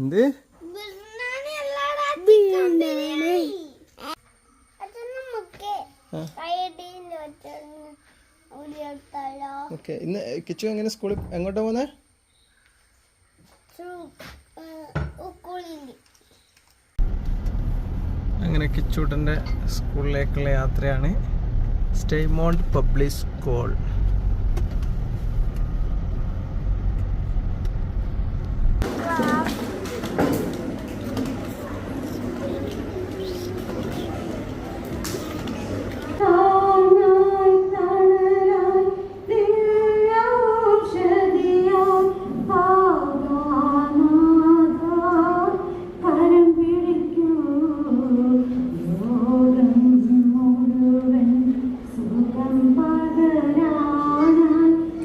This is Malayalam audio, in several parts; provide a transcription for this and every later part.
എന്ത്? ഓക്കെ ഇന്ന് കിച്ചു എങ്ങനെ സ്കൂളിൽ എങ്ങോട്ടാ പോന്നെ? അങ്ങനെ കിച്ചൂട്ടന്റെ സ്കൂളിലേക്കുള്ള യാത്രയാണ് സ്റ്റേമോണ്ട് പബ്ലിക് സ്കൂൾ.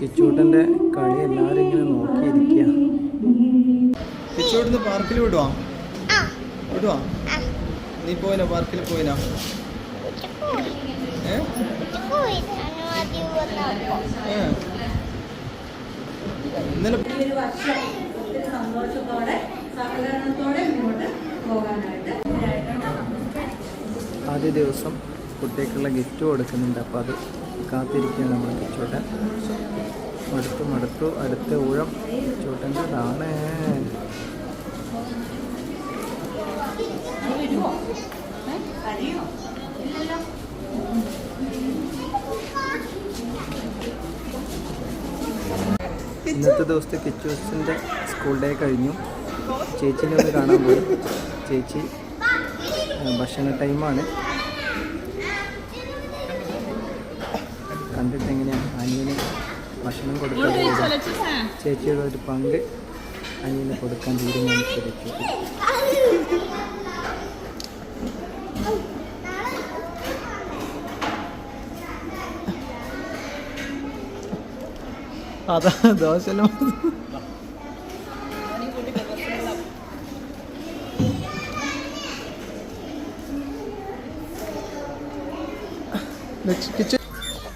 കിച്ചൂട്ടന്റെ കളി എല്ലാവരും ഇങ്ങനെ നോക്കിയിരിക്കുക കിച്ചൂട്ടിന്ന് പാർക്കിൽ വിടുവാ? വിടുവാ? നീ പോയില്ല പാർക്കിൽ പോയില്ല. ഇന്നലെ സന്തോഷത്തോടെ സഹകരണത്തോടെ മുന്നോട്ട് പോകാനായിട്ട് ആദ്യ ദിവസം കുട്ടികൾക്കുള്ള ഗിഫ്റ്റ് കൊടുക്കുന്നുണ്ട് അപ്പോൾ അത് കാത്തിരിക്കുകയാണ് നമ്മൾ ചോട്ടൻ മടുത്തു മടുത്തു. അടുത്ത ഊഴം ചോട്ടന്റെ ഇതാണ് ഇന്നത്തെ ദിവസത്തെ കിച്ചൂസിന്റെ സ്കൂൾ ഡേ കഴിഞ്ഞു. ചേച്ചീനെ ഒന്ന് കാണാൻ പോയി. ചേച്ചി ഭക്ഷണ ടൈമാണ്. കണ്ടിട്ട് എങ്ങനെയാണ് അനിയന് ഭക്ഷണം കൊടുക്കാൻ ചേച്ചിയുടെ ഒരു പങ്ക് അനിയന് കൊടുക്കാൻ തീരുമാനിച്ചിരിക്കും അതാ ദോശലും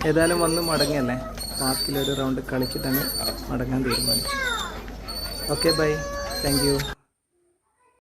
ഏതായാലും വന്ന് മടങ്ങിയല്ലേ പാർക്കിലൊരു റൗണ്ട് കളിച്ചിട്ടാണ് മടങ്ങാൻ തീരുമാനിച്ചു ഓക്കെ ബൈ താങ്ക്